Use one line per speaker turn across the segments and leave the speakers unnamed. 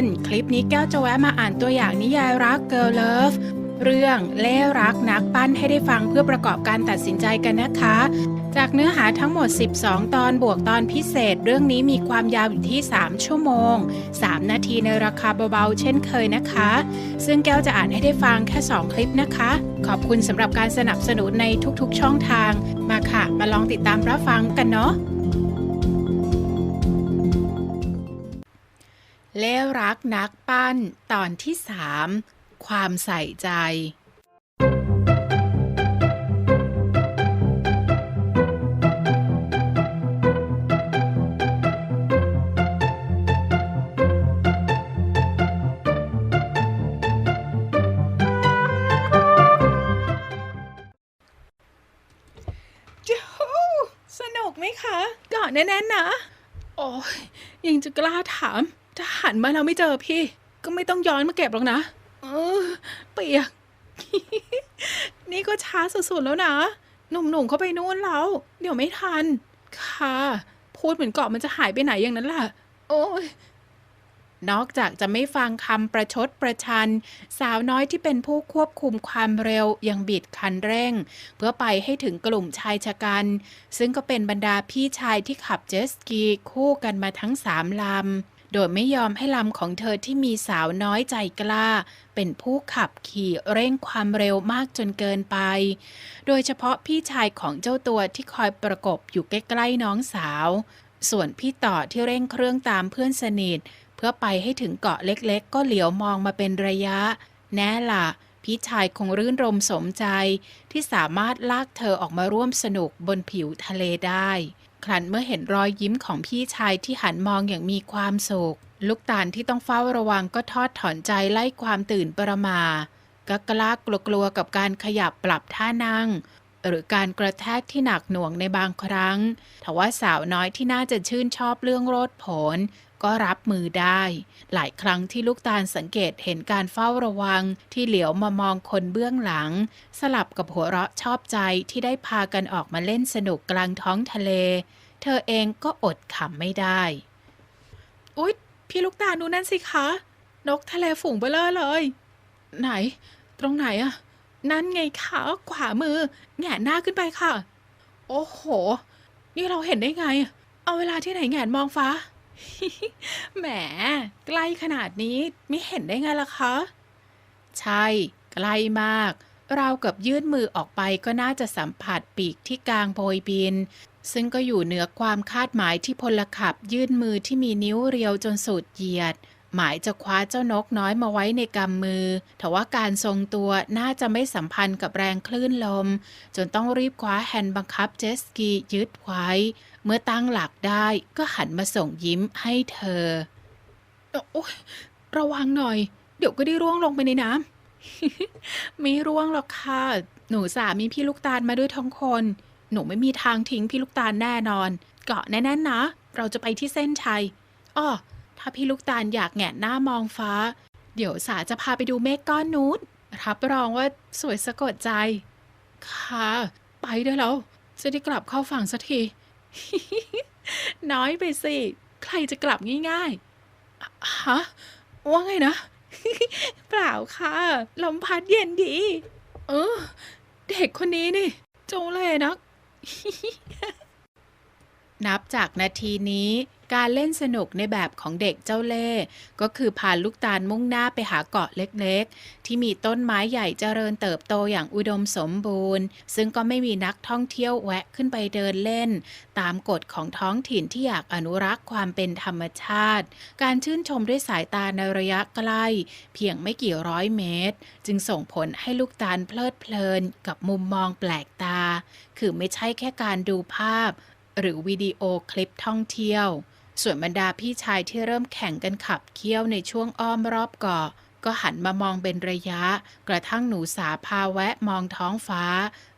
ดีค่ะทุกคนคลิปนี้แก้วจะแวะมาอ่านตัวอย่างนิยายรัก Girl Love เรื่องเล่รักนักปั้นให้ได้ฟังเพื่อประกอบการตัดสินใจกันนะคะ จากเนื้อหาทั้งหมด 12 ตอนบวกตอนพิเศษ เรื่องนี้มีความยาวอยู่ที่ 3 ชั่วโมง 3 นาทีในราคาเบาๆ เช่นเคยนะคะ ซึ่งแก้วจะอ่านให้ได้ฟังแค่ 2 คลิปนะคะ ขอบคุณสำหรับการสนับสนุนในทุกๆช่องทาง มาค่ะ มาลองติดตามรับฟังกันเนาะ เล่รักนักปั้นตอนที่สามความใส่ใจจูสนุกไหมคะ เกอดแน่นๆนะ โอ้ยยังจะกล้าถาม ถ้าหันมาแล้วไม่เจอพี่ ก็ไม่ต้องย้อนมาเก็บหรอกนะ เออ เปียก นี่ก็ช้าสุดๆแล้วนะ หนุ่มๆเขาไปนู่นแล้ว เดี๋ยวไม่ทัน ค่ะ พูดเหมือนเกาะมันจะหายไปไหนอย่างนั้นล่ะ โอ้ยนอกจากจะไม่ฟังคำประชดประชัน สาวน้อยที่เป็นผู้ควบคุมความเร็วยังบิดคันเร่ง เพื่อไปให้ถึงกลุ่มชายชะกัน ซึ่งก็เป็นบรรดาพี่ชายที่ขับเจสกีคู่กันมาทั้งสามลำ โดยไม่ยอมให้ลำของเธอที่มีสาวน้อยใจกล้า เป็นผู้ขับขี่เร่งความเร็วมากจนเกินไป โดยเฉพาะพี่ชายของเจ้าตัวที่คอยประกบอยู่ใกล้ๆน้องสาว ส่วนพี่ต่อที่เร่งเครื่องตามเพื่อนสนิท เพื่อไปให้ถึงเกาะเล็กๆ ก็เหลียวมองมาเป็นระยะ แน่ล่ะพี่ชายคงรื่นรมสมใจที่สามารถลากเธอออกมาร่วมสนุกบนผิวทะเลได้ ครั้นเมื่อเห็นรอยยิ้มของพี่ชายที่หันมองอย่างมีความสุขลูกตาลที่ต้องเฝ้าระวังก็ทอดถอนใจไล่ความตื่นประมาก็กล้ากลัวๆกับการขยับปรับท่านั่ง หรือการกระแทกที่หนักหน่วงในบางครั้งทว่าสาวน้อยที่น่าจะชื่นชอบเรื่องโรดผน ก็รับมือได้ หลายครั้งที่ลูกตาลสังเกตเห็นการเฝ้าระวังที่เหลียวมามองคนเบื้องหลัง สลับกับหัวเราะชอบใจที่ได้พากันออกมาเล่นสนุกกลางท้องทะเล เธอเองก็อดขำไม่ได้ อุ๊ย พี่ลูกตาลดูนั่นสิคะ นกทะเลฝูงเบลอเลย ไหน ตรงไหนอะนั่นไงคะขวามือแหงนหน้าขึ้นไปค่ะ โอ้โห นี่เราเห็นได้ไง เอาเวลาที่ไหนแหงนมองฟ้า แหม ใกล้ขนาดนี้ไม่เห็นได้ไงล่ะคะ ใช่ ใกล้มาก เรากับยื่นมือออกไปก็น่าจะสัมผัสปีกที่กลางโพยบิน ซึ่งก็อยู่เหนือความคาดหมายที่พลขับยื่นมือที่มีนิ้วเรียวจนสุดเหยียด หมายจะคว้าเจ้านกน้อยมาไว้ในกำมือทว่าการทรงตัวน่าจะไม่สัมพันธ์กับแรงคลื่นลม จนต้องรีบคว้าแฮนด์บังคับเจสกียึดไว้ เมื่อตั้งหลักได้ก็หันมาส่งยิ้มให้เธอ โอ้ยระวังหน่อย เดี๋ยวก็ได้ร่วงลงไปในน้ำไม่ร่วงหรอกค่ะ หนูสามีพี่ลูกตาลมาด้วยทั้งคน หนูไม่มีทางทิ้งพี่ลูกตาลแน่นอน เกาะแน่นๆนะ เราจะไปที่เส้นชัยอ้อ ถ้าพี่ลูกตาลอยากแงะหน้ามองฟ้า เดี๋ยวสาจะพาไปดูเมฆก้อนนู้นรับรองว่าสวยสะกดใจ ค่ะ ไปได้แล้ว จะได้กลับเข้าฝั่งสักที น้อยไปสิ ใครจะกลับง่ายๆ ฮะ ว่าไงนะ เปล่าค่ะ ลมพัดเย็นดี เออ เด็กคนนี้นี่ จงเลยนัก นับจากนาทีนี้ การเล่นสนุกในแบบของเด็กเจ้าเล่ห์ก็คือพาลูกตาลมุ่งหน้าไปหาเกาะเล็กๆ ที่มีต้นไม้ใหญ่เจริญเติบโตอย่างอุดมสมบูรณ์ ซึ่งก็ไม่มีนักท่องเที่ยวแวะขึ้นไปเดินเล่น ตามกฎของท้องถิ่นที่อยากอนุรักษ์ความเป็นธรรมชาติ การชื่นชมด้วยสายตาในระยะใกล้ เพียงไม่กี่ร้อยเมตร จึงส่งผลให้ลูกตาลเพลิดเพลินกับมุมมองแปลกตา คือไม่ใช่แค่การดูภาพ หรือวิดีโอคลิปท่องเที่ยว ส่วนบรรดาพี่ชายที่เริ่มแข่งกันขับเคี่ยวในช่วงอ้อมรอบเกาะก็หันมามองเป็นระยะ กระทั่งหนูสาพาแวะมองท้องฟ้า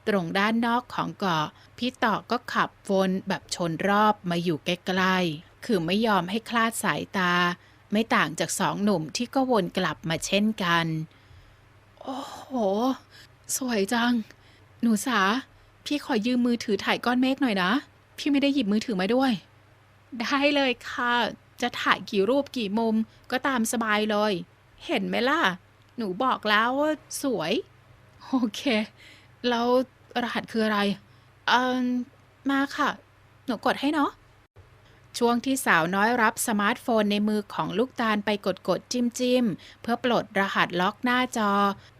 ตรงด้านนอกของเกาะ พี่ต่อก็ขับวนแบบชนรอบมาอยู่ใกล้ๆคือไม่ยอมให้คลาดสายตา ไม่ต่างจากสองหนุ่มที่ก็วนกลับมาเช่นกัน โอ้โห สวยจัง หนูสา พี่ขอยืมมือถือถ่ายก้อนเมฆหน่อยนะ พี่ไม่ได้หยิบมือถือมาด้วย ได้เลยค่ะ จะถ่ายกี่รูปกี่มุมก็ตามสบายเลย เห็นไหมล่ะ หนูบอกแล้วว่าสวย โอเค แล้วรหัสคืออะไร เอ่อ มาค่ะ หนูกดให้เนาะ ช่วงที่สาวน้อยรับสมาร์ทโฟนในมือของลูกตาลไปกดกดจิ้มจิ้มเพื่อปลดรหัสล็อกหน้าจอ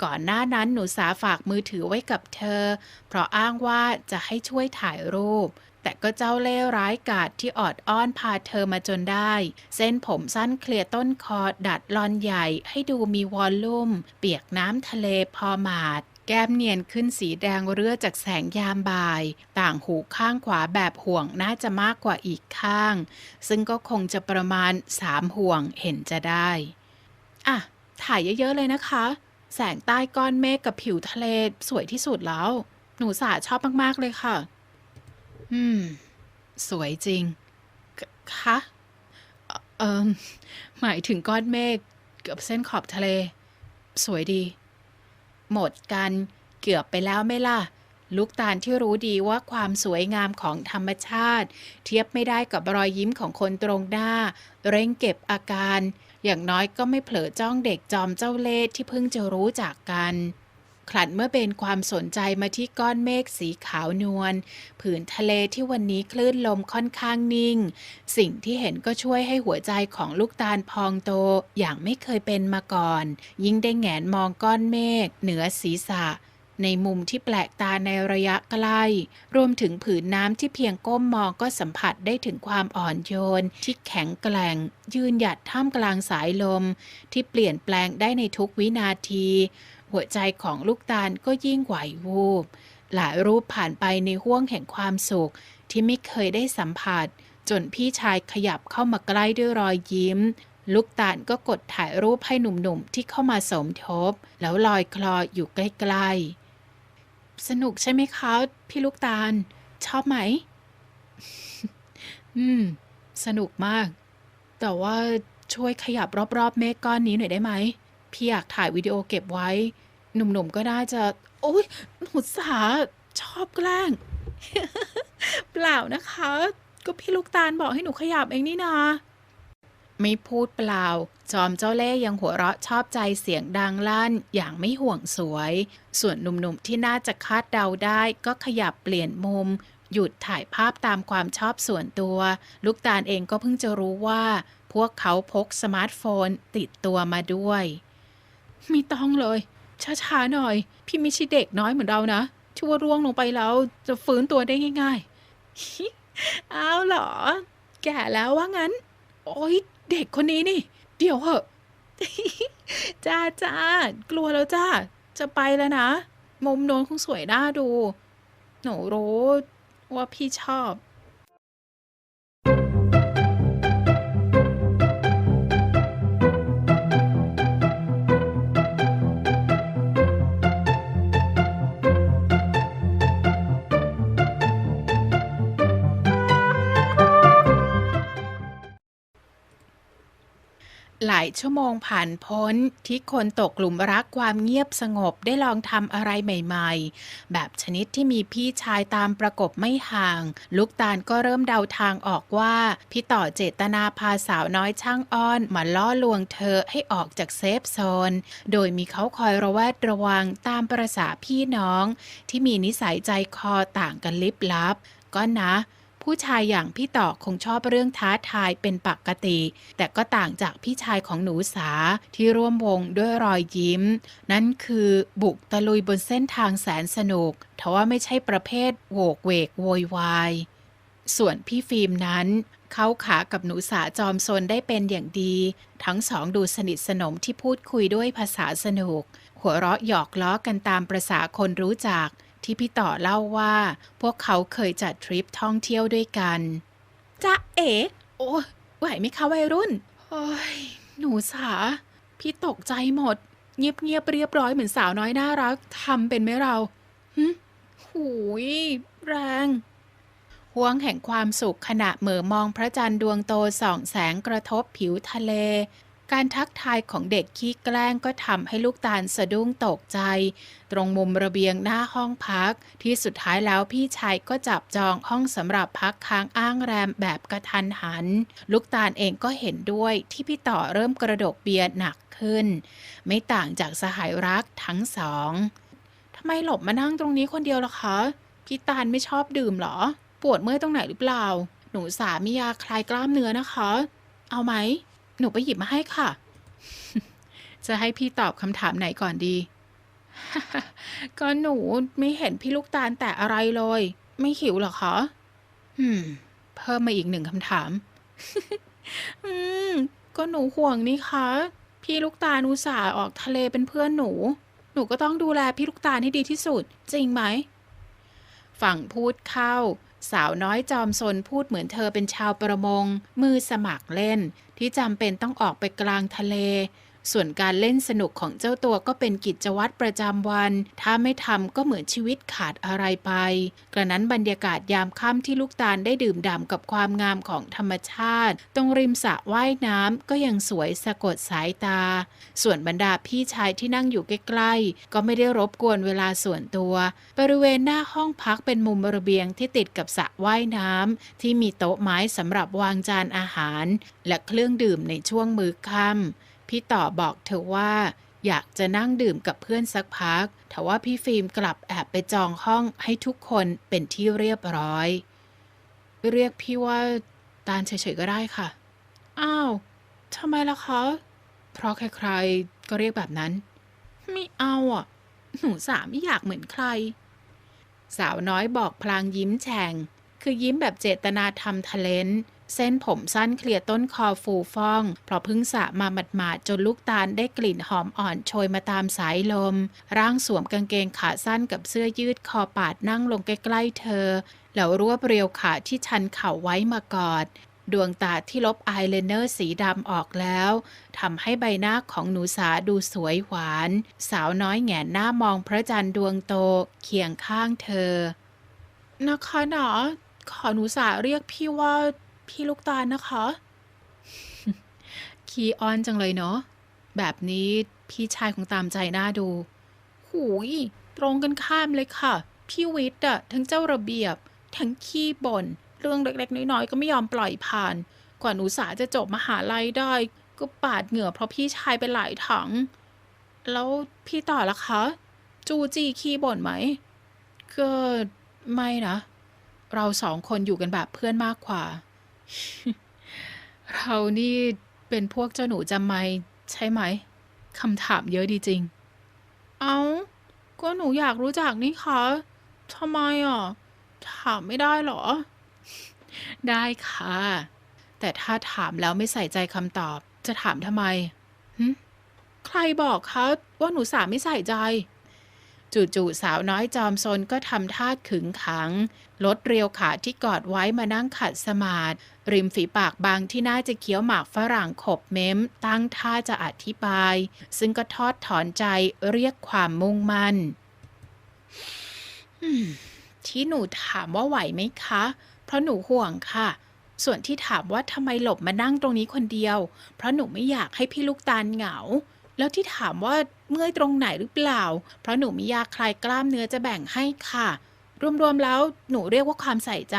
ก่อนหน้านั้นหนูสาฝากมือถือไว้กับเธอ เพราะอ้างว่าจะให้ช่วยถ่ายรูป แต่ก็เจ้าเล่ร้ายกาจที่ออดอ้อนพาเธอมาจนได้ เส้นผมสั้นเคลียร์ต้นคอดัดลอนใหญ่ให้ดูมีวอลลุ่ม เปียกน้ำทะเลพอหมาดแก้มเนียนขึ้นสีแดงเรือจากแสงยามบ่าย ต่างหูข้างขวาแบบห่วงน่าจะมากกว่าอีกข้าง ซึ่งก็คงจะประมาณสามห่วงเห็นจะได้ อะ ถ่ายเยอะ ๆ เลยนะคะ แสงใต้ก้อนเมฆกับผิวทะเลสวยที่สุดแล้ว หนูสาชอบมาก ๆ เลยค่ะ อืม สวยจริง คะเอ่อหมายถึงก้อนเมฆกับเส้นขอบทะเล สวยดี หมดกันเกือบไปแล้วไหม่ล่ะ ลูกตาลที่รู้ดีว่าความสวยงามของธรรมชาติ เทียบไม่ได้กับรอยยิ้มของคนตรงหน้า เร่งเก็บอาการ อย่างน้อยก็ไม่เผลอจ้องเด็กจอมเจ้าเล่ห์ที่เพิ่งจะรู้จักกัน ขลัดเมื่อเป็นความสนใจมาที่ก้อนเมฆสีขาวนวลผืนทะเลที่วันนี้คลื่นลมค่อนข้างนิ่ง สิ่งที่เห็นก็ช่วยให้หัวใจของลูกตาลพองโตอย่างไม่เคยเป็นมาก่อน ยิ่งได้แหงนมองก้อนเมฆเหนือศีรษะในมุมที่แปลกตาในระยะใกล้ รวมถึงผืนน้ำที่เพียงก้มมองก็สัมผัสได้ถึงความอ่อนโยน ที่แข็งแกร่ง ยืนหยัดท่ามกลางสายลม ที่เปลี่ยนแปลงได้ในทุกวินาที หัวใจของลูกตาลก็ยิ่งไหววูบ หลายรูปผ่านไปในห้วงแห่งความสุขที่ไม่เคยได้สัมผัส จนพี่ชายขยับเข้ามาใกล้ด้วยรอยยิ้ม ลูกตาลก็กดถ่ายรูปให้หนุ่มๆที่เข้ามาสมทบ แล้วลอยคลออยู่ใกล้ๆ สนุกใช่ไหมคะพี่ลูกตาล ชอบไหม อืม สนุกมาก แต่ว่าช่วยขยับรอบๆเมฆก้อนนี้หน่อยได้ไหมพี่อยากถ่ายวิดีโอเก็บไว้ หนุ่มๆก็น่าจะ โอ๊ยหนูสาชอบแกล้ง เปล่านะคะ ก็พี่ลูกตาลบอกให้หนูขยับเองนี่นา ไม่พูดเปล่า จอมเจ้าเล่ห์ยังหัวเราะชอบใจเสียงดังลั่นอย่างไม่ห่วงสวย ส่วนหนุ่มๆที่น่าจะคาดเดาได้ก็ขยับเปลี่ยนมุม หยุดถ่ายภาพตามความชอบส่วนตัว ลูกตาลเองก็เพิ่งจะรู้ว่า พวกเขาพกสมาร์ทโฟนติดตัวมาด้วย ไม่ต้องเลย ช้าๆหน่อย พี่ไม่ใช่เด็กน้อยเหมือนเรานะที่ว่าร่วงลงไปแล้วจะฟื้นตัวได้ง่ายๆ อ้าวเหรอ แก่แล้วว่างั้น โอ๊ยเด็กคนนี้นี่ เดี๋ยวเหอะจ้าจ้ากลัวแล้วจ้า จะไปแล้วนะ มุมโน้นคงสวยน่าดู หนูรู้ว่าพี่ชอบ หลายชั่วโมงผ่านพ้นที่คนตกหลุมรักความเงียบสงบได้ลองทำอะไรใหม่ๆ แบบชนิดที่มีพี่ชายตามประกบไม่ห่าง ลูกตาลก็เริ่มเดาทางออกว่า พี่ต่อเจตนาพาสาวน้อยช่างอ้อนมาล่อลวงเธอให้ออกจากเซฟโซน โดยมีเขาคอยระแวดระวังตามประษาพี่น้อง ที่มีนิสัยใจคอต่างกันลิบลับ ก็นะ ผู้ชายอย่างพี่ต่อคงชอบเรื่องท้าทายเป็นปกติ แต่ก็ต่างจากพี่ชายของหนูสาที่ร่วมวงด้วยรอยยิ้ม นั่นคือบุกตะลุยบนเส้นทางแสนสนุกทว่าไม่ใช่ประเภทโวกเวกโวยวายส่วนพี่ฟิล์มนั้น เขาขากับหนูสาจอมซนได้เป็นอย่างดี ทั้งสองดูสนิทสนมที่พูดคุยด้วยภาษาสนุก หัวเราะหยอกล้อกันตามประษาคนรู้จัก ที่พี่ต่อเล่าว่า พวกเขาเคยจัดทริปท่องเที่ยวด้วยกันจ้าเอ๋โอ้ยไหวไหมคะวัยรุ่นโอ้ยหนูสา พี่ตกใจหมด เงียบเงียบๆเรียบร้อยเหมือนสาวน้อยน่ารักทำเป็นไหมเราหึหูย แรงห่วงแห่งความสุขขณะเหม่อมองพระจันทร์ดวงโตส่องแสงกระทบผิวทะเล การทักทายของเด็กขี้แกล้งก็ทำให้ลูกตาลสะดุ้งตกใจ ตรงมุมระเบียงหน้าห้องพัก ที่สุดท้ายแล้วพี่ชายก็จับจองห้องสำหรับพักค้างอ้างแรมแบบกระทันหัน ลูกตาลเองก็เห็นด้วยที่พี่ต่อเริ่มกระดกเบียร์หนักขึ้น ไม่ต่างจากสหายรักทั้งสองทำไมหลบมานั่งตรงนี้คนเดียวล่ะคะพี่ตาลไม่ชอบดื่มเหรอ ปวดเมื่อยตรงไหนหรือเปล่า หนูสามียาคลายกล้ามเนื้อนะคะ เอาไหม หนูไปหยิบมาให้ค่ะ จะให้พี่ตอบคำถามไหนก่อนดี ก็หนูไม่เห็นพี่ลูกตาลแต่อะไรเลย ไม่หิวหรอคะอืม เพิ่มมาอีกหนึ่งคำถาม อืม ก็หนูห่วงนี่คะ พี่ลูกตาลอุตส่าห์ออกทะเลเป็นเพื่อนหนู หนูก็ต้องดูแลพี่ลูกตาลให้ดีที่สุด จริงไหม ฝั่งพูดเข้าสาวน้อยจอมซนพูดเหมือนเธอเป็นชาวประมง มือสมัครเล่น ที่จำเป็นต้องออกไปกลางทะเล ส่วนการเล่นสนุกของเจ้าตัวก็เป็นกิจวัตรประจำวัน ถ้าไม่ทำก็เหมือนชีวิตขาดอะไรไป กระนั้นบรรยากาศยามค่ำที่ลูกตาลได้ดื่มด่ำกับความงามของธรรมชาติ ตรงริมสระว่ายน้ำก็ยังสวยสะกดสายตา ส่วนบรรดาพี่ชายที่นั่งอยู่ใกล้ๆ ก็ไม่ได้รบกวนเวลาส่วนตัว บริเวณหน้าห้องพักเป็นมุมระเบียงที่ติดกับสระว่ายน้ำที่มีโต๊ะไม้สำหรับวางจานอาหาร และเครื่องดื่มในช่วงมื้อค่ำ พี่ต่อบอกเธอว่า อยากจะนั่งดื่มกับเพื่อนสักพัก แต่ว่าพี่ฟิล์มกลับแอบไปจองห้องให้ทุกคนเป็นที่เรียบร้อย เรียกพี่ว่าตาลเฉยๆก็ได้ค่ะ อ้าวทำไมล่ะคะ เพราะใครๆ ก็เรียกแบบนั้น ไม่เอาอะ หนูสาไม่อยากเหมือนใคร สาวน้อยบอกพลางยิ้มแฉ่ง คือยิ้มแบบเจตนาทำทะเลน เส้นผมสั้นเคลียร์ต้นคอฟูฟ่อง เพราะพึ่งสะมาหมาดๆจนลูกตาลได้กลิ่นหอมอ่อนโชยมาตามสายลม ร่างสวมกางเกงขาสั้นกับเสื้อยืดคอปาดนั่งลงใกล้ๆเธอ แล้วรวบเรียวขาที่ชันเข่าไว้มากอดดวงตาที่ลบอายไลเนอร์สีดำออกแล้วทำให้ใบหน้าของหนูสาดูสวยหวาน สาวน้อยแหงนหน้ามองพระจันทร์ดวงโตเคียงข้างเธอ นะคะหนอขอหนูสาเรียกพี่ว่า พี่ลูกตาลนะคะ คีออนจังเลยเนาะ แบบนี้พี่ชายคงตามใจน่าดู หูย ตรงกันข้ามเลยค่ะ พี่วิทย์อะทั้งเจ้าระเบียบ ทั้งขี้บ่น เรื่องเล็กๆ น้อยๆ ก็ไม่ยอมปล่อยผ่าน กว่าหนูสาจะจบมหาลัยได้ ก็ปาดเหงื่อเพราะพี่ชายไปหลายถัง แล้วพี่ต่อล่ะคะ จูจีขี้บ่นไหมก็ไม่นะ เราสองคนอยู่กันแบบเพื่อนมากกว่า เรานี่เป็นพวกเจ้าหนูจำไม่ใช่ไหมคำถามเยอะดีจริง เอา้า ก็หนูอยากรู้จักนี่คะทำไมอะ ถามไม่ได้เหรอ ได้ค่ะ แต่ถ้าถามแล้วไม่ใส่ใจคำตอบ จะถามทำไมหึใครบอกคะว่าหนูสาไม่ใส่ใจ จู่ๆสาวน้อยจอมซนก็ทำท่าขึงขัง ลดเรียวขาที่กอดไว้มานั่งขัดสมาธิริมฝีปากบางที่น่าจะเคี้ยวหมากฝรั่งขบเม้ม ตั้งท่าจะอธิบาย ซึ่งก็ทอดถอนใจเรียกความมุ่งมั่นที่หนูถามว่าไหวไหมคะ เพราะหนูห่วงค่ะ ส่วนที่ถามว่าทำไมหลบมานั่งตรงนี้คนเดียว เพราะหนูไม่อยากให้พี่ลูกตาลเหงา แล้วที่ถามว่าเมื่อยตรงไหนหรือเปล่า เพราะหนูมียาคลายกล้ามเนื้อจะแบ่งให้ค่ะ รวมๆแล้วหนูเรียกว่าความใส่ใจ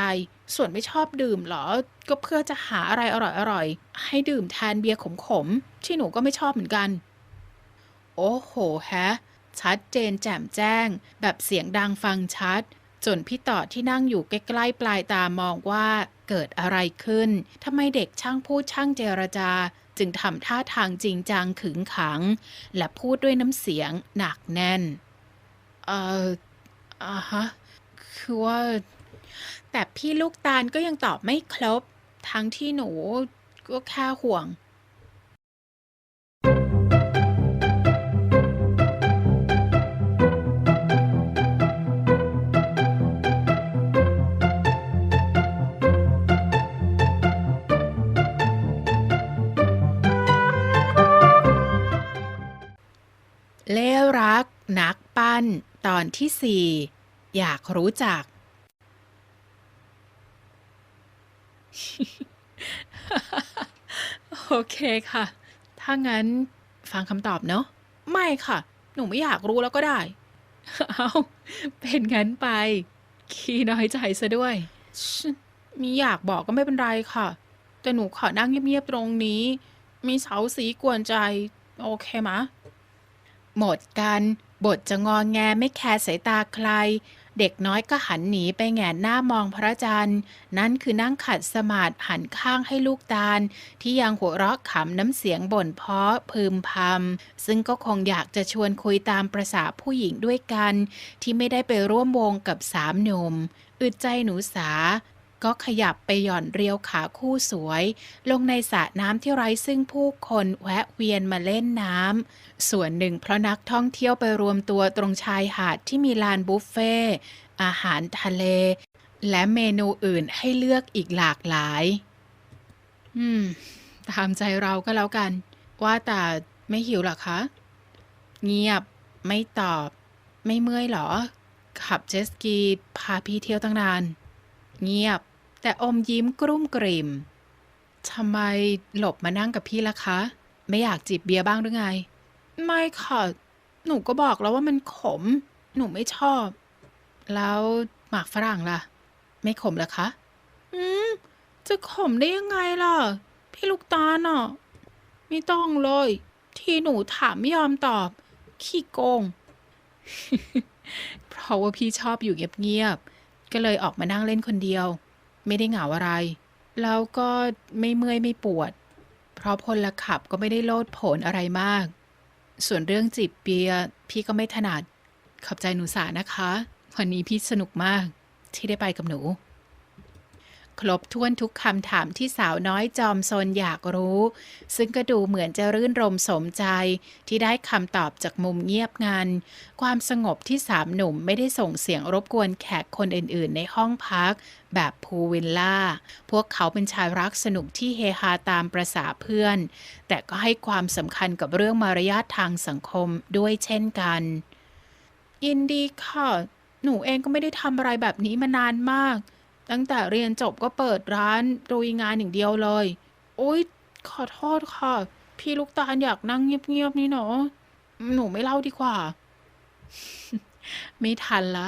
ส่วนไม่ชอบดื่มเหรอ ก็เพื่อจะหาอะไรอร่อยๆ ให้ดื่มแทนเบียร์ขมๆ ที่หนูก็ไม่ชอบเหมือนกัน โอ้โหแฮะ ชัดเจนแจ่มแจ้ง แบบเสียงดังฟังชัด จนพี่ต่อที่นั่งอยู่ใกล้ๆปลายตามองว่าเกิดอะไรขึ้นทำไมเด็กช่างพูดช่างเจรจา จึงทำท่าทางจริงจังขึงขัง และพูดด้วยน้ำเสียงหนักแน่น เอ่ออ่าฮะ คือว่า แต่พี่ลูกตาลก็ยังตอบไม่ครบ ทั้งที่หนูก็แค่ห่วง เล่รัก นักปั้น ตอนที่สี่อยากรู้จัก โอเคค่ะ ถ้างั้นฟังคำตอบเนาะไม่ค่ะ หนูไม่อยากรู้แล้วก็ได้ เอาเป็นงั้นไป ขี้น้อยใจซะด้วยชิมีอยากบอกก็ไม่เป็นไรค่ะ แต่หนูขอนั่งเงียบๆตรงนี้ มีเสาสีกวนใจ โอเคมะ หมดกัน บทจะงองแงไม่แคร์สายตาใคร เด็กน้อยก็หันหนีไปแงนหน้ามองพระจันทร์ นั่นคือนั่งขัดสมาธิหันข้างให้ลูกตาล ที่ยังหัวเราะขำน้ำเสียงบ่นเพราะพึมพำซึ่งก็คงอยากจะชวนคุยตามประษาผู้หญิงด้วยกัน ที่ไม่ได้ไปร่วมวงกับสามหนุ่มอึดใจหนูสา ก็ขยับไปหย่อนเรียวขาคู่สวย ลงในสระน้ำที่ไร้ซึ่งผู้คนแวะเวียนมาเล่นน้ำ ส่วนหนึ่งเพราะนักท่องเที่ยวไปรวมตัวตรงชายหาดที่มีลานบุฟเฟ่อาหารทะเล และเมนูอื่นให้เลือกอีกหลากหลาย อืม ตามใจเราก็แล้วกัน ว่าแต่ไม่หิวหรอคะ เงียบไม่ตอบ ไม่เมื่อยหรอ ขับเจสกีพาพี่เที่ยวตั้งนาน เงียบ แต่อมยิ้มกรุ่มกริ่มทำไมหลบมานั่งกับพี่ล่ะคะ ไม่อยากจิบเบียร์บ้างหรือไง ไม่ค่ะ หนูก็บอกแล้วว่ามันขม หนูไม่ชอบ แล้วหมากฝรั่งล่ะ ไม่ขมเหรอคะ อืม จะขมได้ยังไงล่ะ พี่ลูกตาลอะ ไม่ต้องเลย ที่หนูถามไม่ยอมตอบ ขี้โกง เพราะว่าพี่ชอบอยู่เงียบๆ ก็เลยออกมานั่งเล่นคนเดียว ไม่ได้เหงาอะไร แล้วก็ไม่เมื่อยไม่ปวด เพราะพลขับก็ไม่ได้โลดโผนอะไรมาก ส่วนเรื่องจีบเปียพี่ก็ไม่ถนัด ขอบใจหนูสานะคะ วันนี้พี่สนุกมากที่ได้ไปกับหนู ครบถ้วนทุกคำถามที่สาวน้อยจอมซนอยากรู้ ซึ่งก็ดูเหมือนจะรื่นรมสมใจ ที่ได้คำตอบจากมุมเงียบงัน ความสงบที่สามหนุ่มไม่ได้ส่งเสียงรบกวนแขกคนอื่นๆ ในห้องพัก แบบพูวิลล่า พวกเขาเป็นชายรักสนุกที่เฮฮาตามประษาเพื่อน แต่ก็ให้ความสำคัญกับเรื่องมารยาททางสังคมด้วยเช่นกันยินดีค่ะ หนูเองก็ไม่ได้ทำอะไรแบบนี้มานานมาก ตั้งแต่เรียนจบก็เปิดร้านรุยงานอย่างเดียวเลย โอ๊ย ขอโทษค่ะ พี่ลูกตาลอยากนั่งเงียบๆนี่เนาะหนูไม่เล่าดีกว่า ไม่ทันละ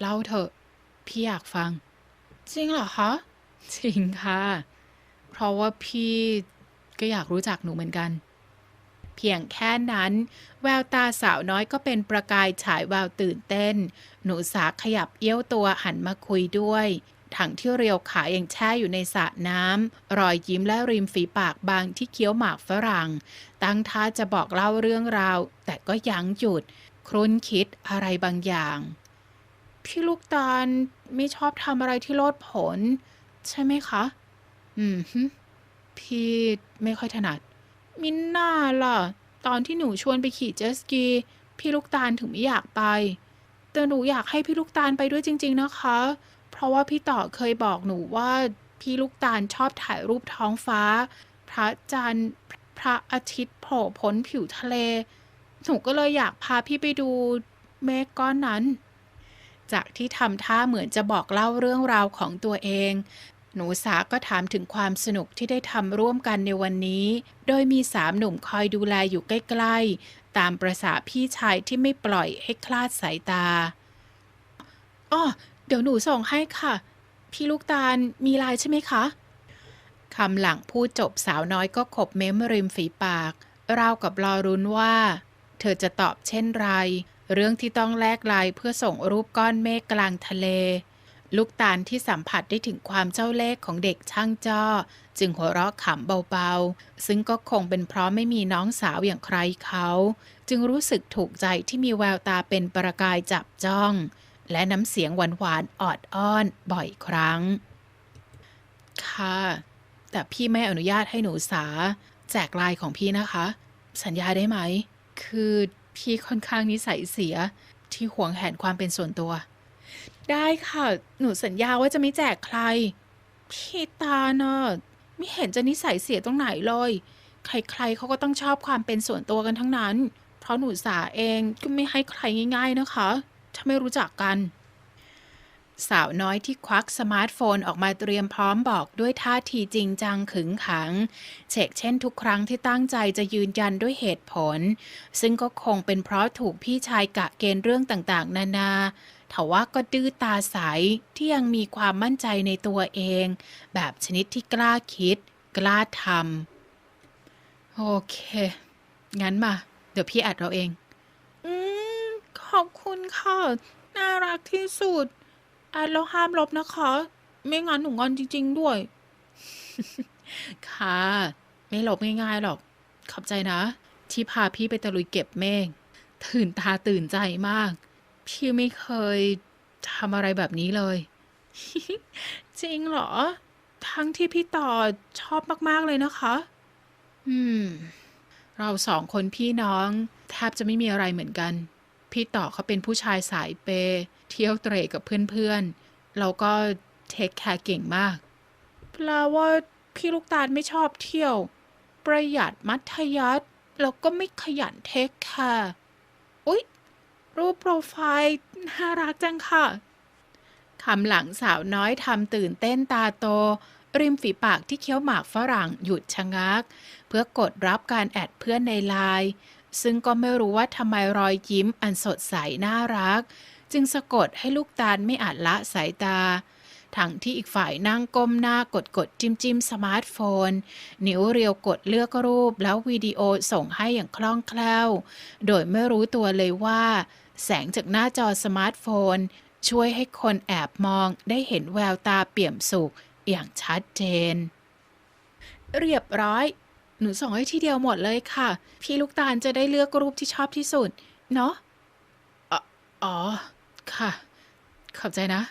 เล่าเถอะ พี่อยากฟัง จริงเหรอคะ จริงค่ะ เพราะว่าพี่ก็อยากรู้จักหนูเหมือนกัน เพียงแค่นั้น แววตาสาวน้อยก็เป็นประกายฉายแววตื่นเต้น หนูสาขยับเอี้ยวตัวหันมาคุยด้วย ถังที่เรียวขายังแช่อยู่ในสระน้ำรอยยิ้มและริมฝีปากบางที่เคี้ยวหมากฝรั่ง ตั้งท่าจะบอกเล่าเรื่องราว แต่ก็ยั้งหยุด ครุ่นคิดอะไรบางอย่าง พี่ลูกตาลไม่ชอบทำอะไรที่โลดผล ใช่ไหมคะ อืมพี่ไม่ค่อยถนัด มินน่าล่ะ ตอนที่หนูชวนไปขี่เจสกี พี่ลูกตาลถึงไม่อยากไป แต่หนูอยากให้พี่ลูกตาลไปด้วยจริง ๆ นะคะ ราะว่าพี่ต่อเคยบอกหนูว่าพี่ลูกตาลชอบถ่ายรูปท้องฟ้า พระจันทร์พระอาทิตย์โผล่พ้นผิวทะเล หนูก็เลยอยากพาพี่ไปดูเมฆก้อนนั้น จากที่ทำท่าเหมือนจะบอกเล่าเรื่องราวของตัวเอง หนูสาก็ถามถึงความสนุกที่ได้ทำร่วมกันในวันนี้ โดยมีสามหนุ่มคอยดูแลอยู่ใกล้ๆ ตามประษาพี่ชายที่ไม่ปล่อยให้คลาดสายตา อ้อ เดี๋ยวหนูส่งให้ค่ะ พี่ลูกตาลมีไลน์ใช่ไหมคะคำหลังพูดจบสาวน้อยก็ขบเม้มริมฝีปาก ราวกับรอรุนว่า เธอจะตอบเช่นไร เรื่องที่ต้องแลกไลน์เพื่อส่งรูปก้อนเมฆกลางทะเล ลูกตาลที่สัมผัสได้ถึงความเจ้าเล่ห์ของเด็กช่างจ้อ จึงหัวเราะขำเบาๆ ซึ่งก็คงเป็นเพราะไม่มีน้องสาวอย่างใครเขา จึงรู้สึกถูกใจที่มีแววตาเป็นประกายจับจ้อง และน้ำเสียงหวานๆออดอ้อนบ่อยครั้ง ค่ะ แต่พี่ไม่อนุญาตให้หนูสา แจกไลน์ของพี่นะคะ สัญญาได้ไหม คือพี่ค่อนข้างนิสัยเสียที่หวงแหนความเป็นส่วนตัว ได้ค่ะ หนูสัญญาว่าจะไม่แจกใคร พี่ตาเนอะไม่เห็นจะนิสัยเสียตรงไหนเลย ใครๆเขาก็ต้องชอบความเป็นส่วนตัวกันทั้งนั้น เพราะหนูสาเองก็ไม่ให้ใครง่าย ๆนะคะ ถ้าไม่รู้จักกัน สาวน้อยที่ควักสมาร์ทโฟนออกมาเตรียมพร้อมบอกด้วยท่าทีจริงจังขึงขัง เชกเช่นทุกครั้งที่ตั้งใจจะยืนยันด้วยเหตุผล ซึ่งก็คงเป็นเพราะถูกพี่ชายกะเกณฑ์เรื่องต่างๆ นานาทว่าก็ดื้อตาใสที่ยังมีความมั่นใจในตัวเอง แบบชนิดที่กล้าคิด กล้าทำโอเค งั้นมา เดี๋ยวพี่อัดเราเอง อืม ขอบคุณค่ะ น่ารักที่สุดอัดแล้วห้ามลบนะคะ ไม่งั้นหนูงอนจริง ๆ ด้วย ค่ะ ไม่ลบง่ายๆหรอก ขอบใจนะ ที่พาพี่ไปตะลุยเก็บเมฆตื่นตาตื่นใจมาก พี่ไม่เคยทำอะไรแบบนี้เลย จริงเหรอ ทั้งที่พี่ต่อชอบมากๆเลยนะคะ อืม เราสองคนพี่น้อง แทบจะไม่มีอะไรเหมือนกัน พี่ต่อเขาเป็นผู้ชายสายเป เที่ยวเตร่กับเพื่อนๆเราก็เทคแคร์เก่งมากแปลว่าพี่ลูกตาลไม่ชอบเที่ยว ประหยัดมัธยัสถ์แล้วก็ไม่ขยันเทคแคร์อุ๊ย รูปโปรไฟล์น่ารักจังค่ะคำหลังสาวน้อยทำตื่นเต้นตาโต ริมฝีปากที่เคี้ยวหมากฝรั่งหยุดชะงัก เพื่อกดรับการแอดเพื่อนในไลน์ ซึ่งก็ไม่รู้ว่าทำไมรอยยิ้มอันสดใสน่ารัก จึงสะกดให้ลูกตาลไม่อาจละสายตา ทั้งที่อีกฝ่ายนั่งก้มหน้ากดกดจิ้มจิ้มสมาร์ทโฟน นิ้วเรียวกดเลือกรูปแล้ววิดีโอส่งให้อย่างคล่องแคล่ว โดยไม่รู้ตัวเลยว่า แสงจากหน้าจอสมาร์ทโฟน ช่วยให้คนแอบมองได้เห็นแววตาเปี่ยมสุขอย่างชัดเจน เรียบร้อย หนูส่งให้ทีเดียวหมดเลยค่ะ พี่ลูกตาลจะได้เลือกรูปที่ชอบที่สุด เนาะอ๋ออ๋อ ค่ะ ขอบใจนะ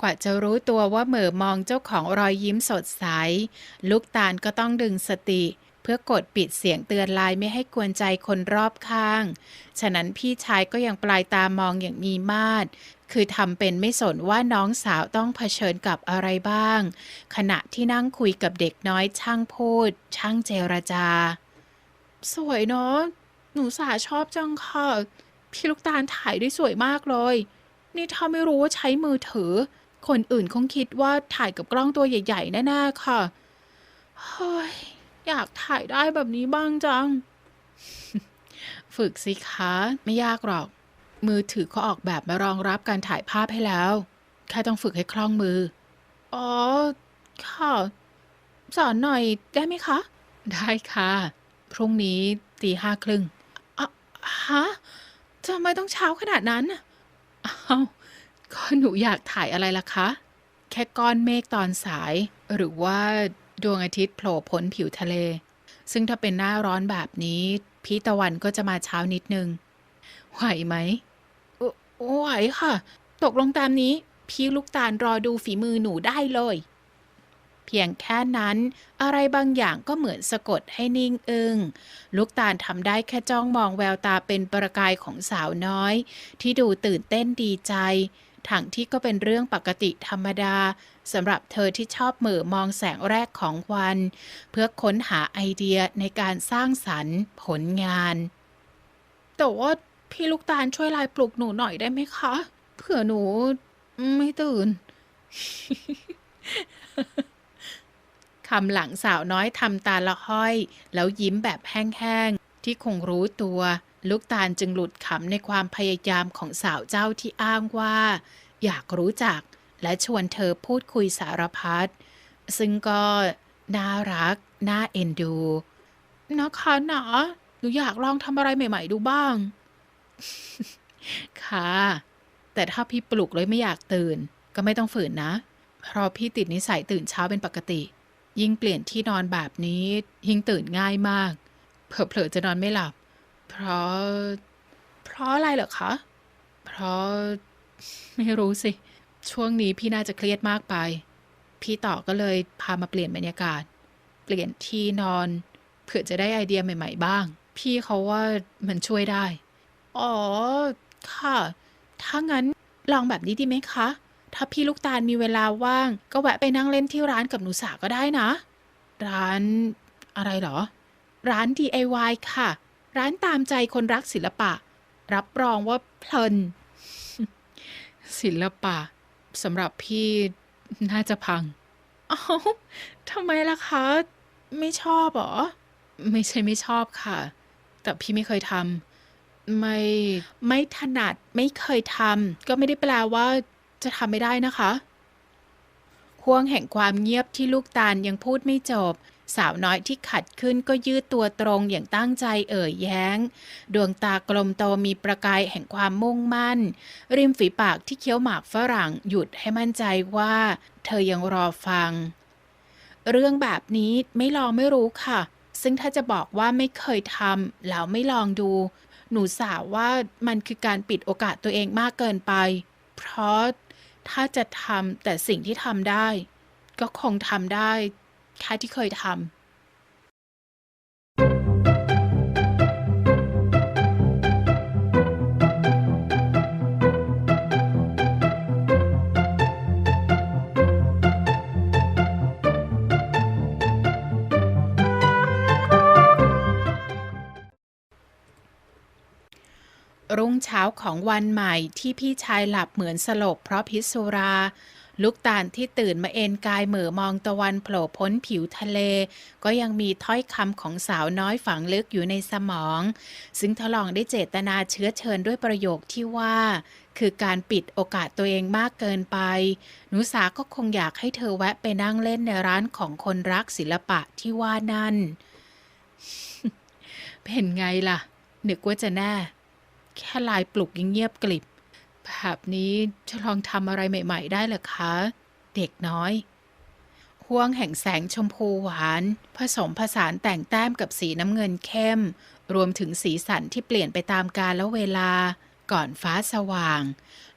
กว่าจะรู้ตัวว่าเหม่อมองเจ้าของรอยยิ้มสดใส ลูกตาลก็ต้องดึงสติ เพื่อกดปิดเสียงเตือนไลน์ไม่ให้กวนใจคนรอบข้าง ฉะนั้นพี่ชายก็ยังปลายตามองอย่างมีมาดคือทำเป็นไม่สนว่าน้องสาวต้องเผชิญกับอะไรบ้าง ขณะที่นั่งคุยกับเด็กน้อยช่างพูด ช่างเจรจา สวยเนาะหนูสาชอบจังค่ะ พี่ลูกตาลถ่ายได้สวยมากเลย นี่ถ้าไม่รู้ว่าใช้มือถือ คนอื่นคงคิดว่าถ่ายกับกล้องตัวใหญ่ ๆ แน่ ๆ ค่ะ เฮ้ย อยากถ่ายได้แบบนี้บ้างจัง ฝึกสิคะ ไม่ยากหรอก มือถือเขาออกแบบมารองรับการถ่ายภาพให้แล้ว แค่ต้องฝึกให้คล่องมือ อ๋อ ค่ะ สอนหน่อยได้ไหมคะ ได้ค่ะ พรุ่งนี้ตีห้าครึ่งอะฮะทำไมต้องเช้าขนาดนั้นอ้าวก็หนูอยากถ่ายอะไรล่ะคะ แค่ก้อนเมฆตอนสาย หรือว่า ดวงอาทิตย์โผล่พ้นผิวทะเล ซึ่งถ้าเป็นหน้าร้อนแบบนี้พี่ตะวันก็จะมาเช้านิดนึง ไหวไหมไหวค่ะ ตกลงตามนี้ พี่ลูกตาลรอดูฝีมือหนูได้เลย เพียงแค่นั้น อะไรบางอย่างก็เหมือนสะกดให้นิ่งอึงลูกตาลทำได้แค่จ้องมองแววตาเป็นประกายของสาวน้อย ที่ดูตื่นเต้นดีใจทั้งที่ก็เป็นเรื่องปกติธรรมดา สำหรับเธอที่ชอบเหม่อมองแสงแรกของวัน เพื่อค้นหาไอเดียในการสร้างสรรค์ผลงาน แต่ว่าพี่ลูกตาลช่วยไลน์ปลุกหนูหน่อยได้ไหมคะ เผื่อหนูไม่ตื่นคำหลังสาวน้อยทำตาละห้อย แล้วยิ้มแบบแห้งๆ ที่คงรู้ตัว ลูกตาลจึงหลุดขำในความพยายามของสาวเจ้าที่อ้างว่า อยากรู้จัก และชวนเธอพูดคุยสารพัดซึ่งก็น่ารัก น่าเอ็นดู นะคะหนาหนูอยากลองทำอะไรใหม่ ๆ ดูบ้าง ค่ะ แต่ถ้าพี่ปลุกเลยไม่อยากตื่น ก็ไม่ต้องฝืนนะ เพราะพี่ติดนิสัยตื่นเช้าเป็นปกติ ยิ่งเปลี่ยนที่นอนแบบนี้ ยิ่งตื่นง่ายมาก เผลอๆจะนอนไม่หลับ เพราะ เพราะอะไรเหรอคะ เพราะ ไม่รู้สิ ช่วงนี้พี่น่าจะเครียดมากไป พี่ต่อก็เลยพามาเปลี่ยนบรรยากาศ เปลี่ยนที่นอนเผื่อจะได้ไอเดียใหม่ ๆ บ้าง พี่เขาว่ามันช่วยได้ อ๋อ ค่ะ ถ้างั้นลองแบบนี้ดีไหมคะ ถ้าพี่ลูกตาลมีเวลาว่าง ก็แวะไปนั่งเล่นที่ร้านกับหนูสาก็ได้นะ ร้านอะไรเหรอ ร้าน DIY ค่ะ ร้านตามใจคนรักศิลปะ รับรองว่าเพลินศิลปะ สำหรับพี่น่าจะพัง เอ้าทำไมล่ะคะ ไม่ชอบเหรอ ไม่ใช่ไม่ชอบค่ะ แต่พี่ไม่เคยทำไม่ไม่ถนัดไม่เคยทำก็ไม่ได้แปลว่าจะทำไม่ได้นะคะห่วงแห่งความเงียบที่ลูกตาลยังพูดไม่จบ สาวน้อยที่ขัดขึ้นก็ยืดตัวตรงอย่างตั้งใจเอ่ยแย้ง ดวงตากลมโตมีประกายแห่งความมุ่งมั่น ริมฝีปากที่เคี้ยวหมากฝรั่งหยุดให้มั่นใจว่า เธอยังรอฟัง เรื่องแบบนี้ไม่ลองไม่รู้ค่ะ ซึ่งถ้าจะบอกว่าไม่เคยทำแล้วไม่ลองดู หนูสาวว่ามันคือการปิดโอกาสตัวเองมากเกินไป เพราะถ้าจะทำแต่สิ่งที่ทำได้ ก็คงทำได้ แค่ที่เคยทำรุ่งเช้าของวันใหม่ที่พี่ชายหลับเหมือนสลบเพราะพิษสุรา ลูกตาลที่ตื่นมาเอนกายเหม่อมองตะวันโผล่พ้นผิวทะเล ก็ยังมีถ้อยคำของสาวน้อยฝังลึกอยู่ในสมอง ซึ่งทลองได้เจตนาเชื้อเชิญด้วยประโยคที่ว่า คือการปิดโอกาสตัวเองมากเกินไป หนูสาก็คงอยากให้เธอแวะไปนั่งเล่นในร้านของคนรักศิลปะที่ว่านั่น เป็นไงล่ะ นึกว่าจะแน่ แค่ลายปลุกยังเงียบกลิบ แบบนี้จะลองทำอะไรใหม่ ๆ ได้หรอคะ เด็กน้อย ห่วงแห่งแสงชมพูหวาน ผสมผสานแต่งแต้มกับสีน้ำเงินเข้ม รวมถึงสีสันที่เปลี่ยนไปตามกาลและเวลา ก่อนฟ้าสว่าง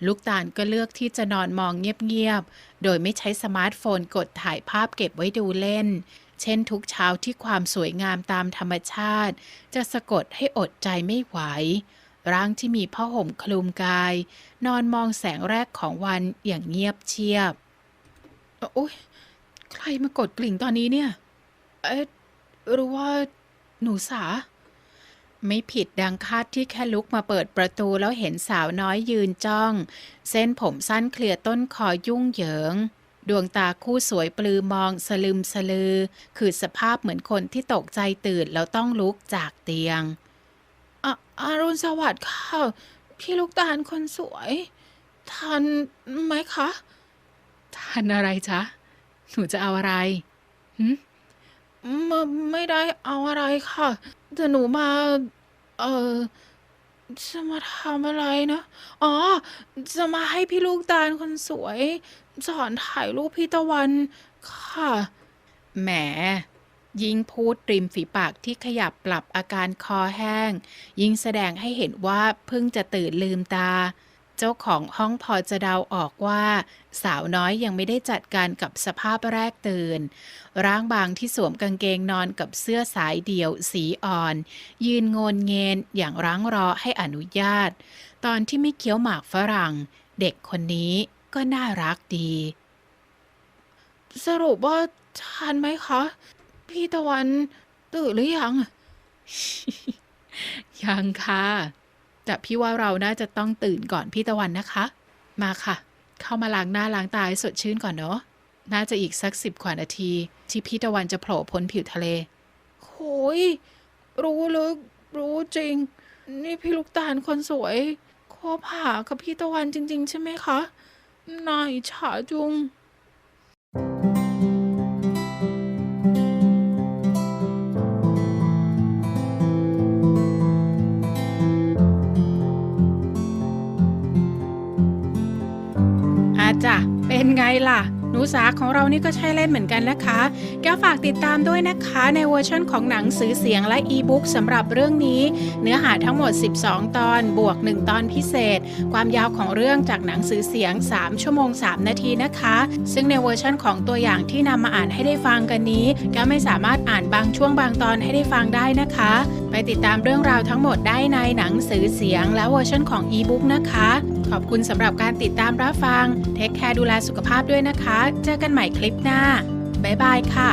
ลูกตาลก็เลือกที่จะนอนมองเงียบ ๆ โดยไม่ใช้สมาร์ทโฟนกดถ่ายภาพเก็บไว้ดูเล่น เช่นทุกเช้าที่ความสวยงามตามธรรมชาติ จะสะกดให้อดใจไม่ไหว ร่างที่มีผ้าห่มคลุมกาย นอนมองแสงแรกของวันอย่างเงียบเชียบโอ๊ยใครมากดกลิ่งตอนนี้เนี่ย เอ๊ะหรือว่าหนูสา ไม่ผิดดังคาดที่แค่ลุกมาเปิดประตูแล้วเห็นสาวน้อยยืนจ้อง เส้นผมสั้นเคลียร์ต้นคอยุ่งเหยิง ดวงตาคู่สวยปลือมองสลึมสลือ คือสภาพเหมือนคนที่ตกใจตื่นแล้วต้องลุกจากเตียง อะอารุณสวัสดิ์ค่ะ พี่ลูกตาลคนสวย ทันไหมคะ ทันอะไรจ๊ะ หนูจะเอาอะไรหืมไม่ไม่ได้เอาอะไรค่ะ แต่หนูมา เออจะมาทำอะไรนะ อ๋อ จะมาให้พี่ลูกตาลคนสวย สอนถ่ายรูปพี่ตะวันค่ะ แหม ยิ่งพูดริมฝีปากที่ขยับปรับอาการคอแห้ง ยิ่งแสดงให้เห็นว่าเพิ่งจะตื่นลืมตา เจ้าของห้องพอจะเดาออกว่า สาวน้อยยังไม่ได้จัดการกับสภาพแรกตื่น ร่างบางที่สวมกางเกงนอนกับเสื้อสายเดี่ยวสีอ่อน ยืนโงนเงนอย่างรั้งรอให้อนุญาต ตอนที่ไม่เคี้ยวหมากฝรั่ง เด็กคนนี้ก็น่ารักดี สรุปว่าทันไหมคะ พี่ตะวันตื่นหรือยัง ยังค่ะ แต่พี่ว่าเราน่าจะต้องตื่นก่อนพี่ตะวันนะคะ มาค่ะ เข้ามาล้างหน้าล้างตาให้สดชื่นก่อนเนาะ น่าจะอีกสักสิบกว่านาที ที่พี่ตะวันจะโผล่พ้นผิวทะเลโหยรู้ลึกรู้จริง นี่พี่ลูกตาลคนสวยคบหากับพี่ตะวันจริง ๆ ใช่ไหมคะนายฉาจุง ล่ะ นูสาของเรานี่ก็ใช่เล่นเหมือนกันนะคะ แก้วฝากติดตามด้วยนะคะในเวอร์ชันของหนังสือเสียงและอีบุ๊กสำหรับเรื่องนี้ เนื้อหาทั้งหมด 12 ตอนบวก 1 ตอนพิเศษ ความยาวของเรื่องจากหนังสือเสียง 3 ชั่วโมง 3 นาทีนะคะ ซึ่งในเวอร์ชันของตัวอย่างที่นำมาอ่านให้ได้ฟังกันนี้แก้วไม่สามารถอ่านบางช่วงบางตอนให้ได้ฟังได้นะคะ ไปติดตามเรื่องราวทั้งหมดได้ในหนังสือเสียง และเวอร์ชันของอีบุ๊กนะคะ ขอบคุณสำหรับการติดตามรับฟังเทคแคร์ดูแลสุขภาพด้วยนะคะเจอกันใหม่คลิปหน้า บ๊ายบายค่ะ